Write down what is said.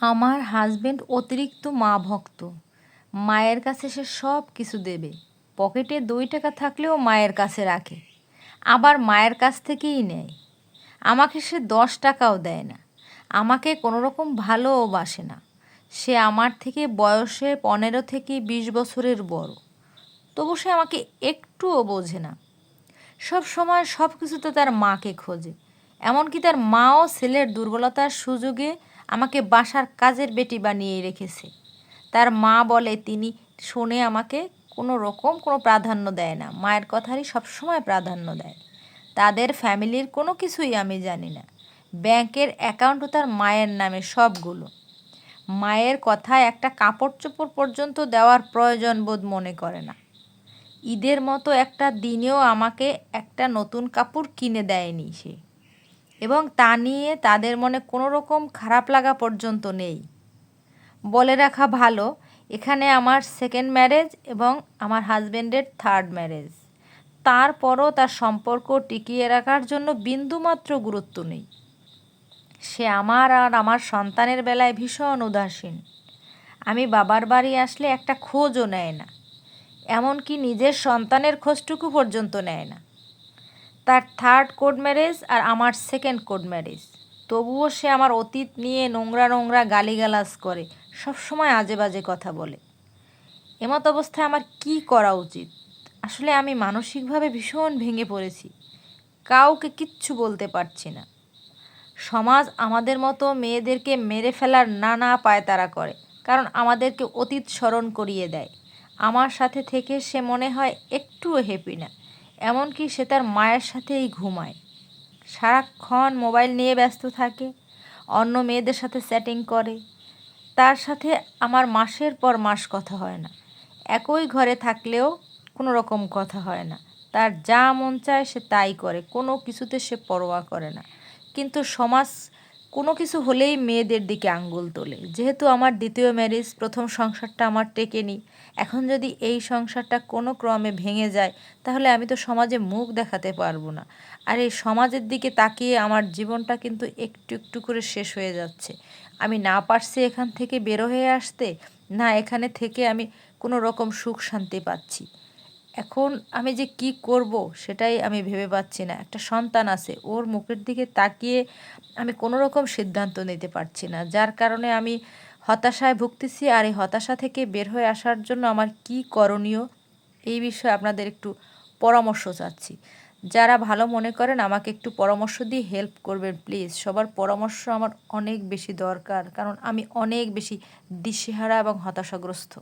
আমার হাজবেন্ড অতিরিক্ত মা ভক্ত। মায়ের কাছে সে সব কিছু দেবে। পকেটে দুই টাকা থাকলেও মায়ের কাছে রাখে। আবার মায়ের কাছ থেকেই নেয়। আমাকে সে দশ টাকাও দেয় না। আমাকে কোনো রকম ভালোও বাসে না। সে আমার থেকে বয়সে পনেরো থেকে বিশ বছরের বড়। তবু সে আমাকে একটুও বোঝে না। সব সময় সব কিছুতে তার মাকে খোঁজে। এমনকি তার মাও ছেলের দুর্বলতার সুযোগে আমাকে বাসার কাজের বেটি বানিয়ে রেখেছে। তার মা বলে, তিনি শুনে আমাকে কোনো রকম কোনো প্রাধান্য দেয় না। মায়ের কথারই সবসময় প্রাধান্য দেয়। তাদের ফ্যামিলির কোনো কিছুই আমি জানি না। ব্যাংকের অ্যাকাউন্টও তার মায়ের নামে সবগুলো। মায়ের কথায় একটা কাপড় চোপড় পর্যন্ত দেওয়ার প্রয়োজন বোধ মনে করে না। ঈদের মতো একটা দিনেও আমাকে একটা নতুন কাপড় কিনে দেয়নি সে। এবং তা নিয়ে তাদের মনে কোনো রকম খারাপ লাগা পর্যন্ত নেই। বলে রাখা ভালো, এখানে আমার সেকেন্ড ম্যারেজ এবং আমার হাজব্যান্ডের থার্ড ম্যারেজ তারপরও তার সম্পর্ক টিকিয়ে রাখার জন্য বিন্দুমাত্র গুরুত্ব নেই। সে আমার আর আমার সন্তানের বেলায় ভীষণ উদাসীন। আমি বাবার বাড়ি আসলে একটা খোঁজও নেয় না, এমনকি নিজের সন্তানের খোঁজটুকু পর্যন্ত নেয় না। তার থার্ড কোড ম্যারেজ আর আমার সেকেন্ড কোড ম্যারেজ তবুও সে আমার অতীত নিয়ে নোংরা নোংরা গালিগালাজ করে সব সময় আজে বাজে কথা বলে। এমত অবস্থায় আমার কি করা উচিত? আসলে আমি মানসিকভাবে ভীষণ ভেঙে পড়েছি। কাউকে কিচ্ছু বলতে পারছি না। সমাজ আমাদের মতো মেয়েদেরকে মেরে ফেলার নানা পায়তারা করে, কারণ আমাদেরকে অতীত স্মরণ করিয়ে দেয়। আমার সাথে থেকে সে মনে হয় একটুও হ্যাপি না। এমনকি সে তার মায়ের সাথেই ঘুমায়। সারাক্ষণ মোবাইল নিয়ে ব্যস্ত থাকে, অন্য মেয়েদের সাথে চ্যাটিং করে। তার সাথে আমার মাসের পর মাস কথা হয় না। একই ঘরে থাকলেও কোনো রকম কথা হয় না। তার যা মন চায় সে তাই করে, কোনো কিছুতে সে পরোয়া করে না। কিন্তু সমাজ কোনো কিছু হলেই মেয়েদের দিকে আঙ্গুল তোলে। যেহেতু আমার দ্বিতীয় ম্যারেজ প্রথম সংসারটা আমার টেকেনি এখন যদি এই সংসারটা কোনো ক্রমে ভেঙে যায়, তাহলে আমি তো সমাজে মুখ দেখাতে পারব না। আর এই সমাজের দিকে তাকিয়ে আমার জীবনটা কিন্তু একটু একটু করে শেষ হয়ে যাচ্ছে। আমি না পারছি এখান থেকে বেরো হয়ে আসতে, না এখানে থেকে আমি কোনো রকম সুখ শান্তি পাচ্ছি। এখন আমি যে কি করব সেটাই আমি ভেবে পাচ্ছি না। একটা সন্তান আছে, ওর মুখের দিকে তাকিয়ে আমি কোনো রকম সিদ্ধান্ত নিতে পারছি না। যার কারণে আমি হতাশায় ভুগতেছি আর এই হতাশা থেকে বের হয়ে আসার জন্য আমার কি করণীয় এই বিষয়ে আপনাদের একটু পরামর্শ চাচ্ছি। যারা ভালো মনে করেন আমাকে একটু পরামর্শ দিয়ে হেল্প করবেন প্লিজ সবার পরামর্শ আমার অনেক বেশি দরকার, কারণ আমি অনেক বেশি দিশেহারা এবং হতাশাগ্রস্ত।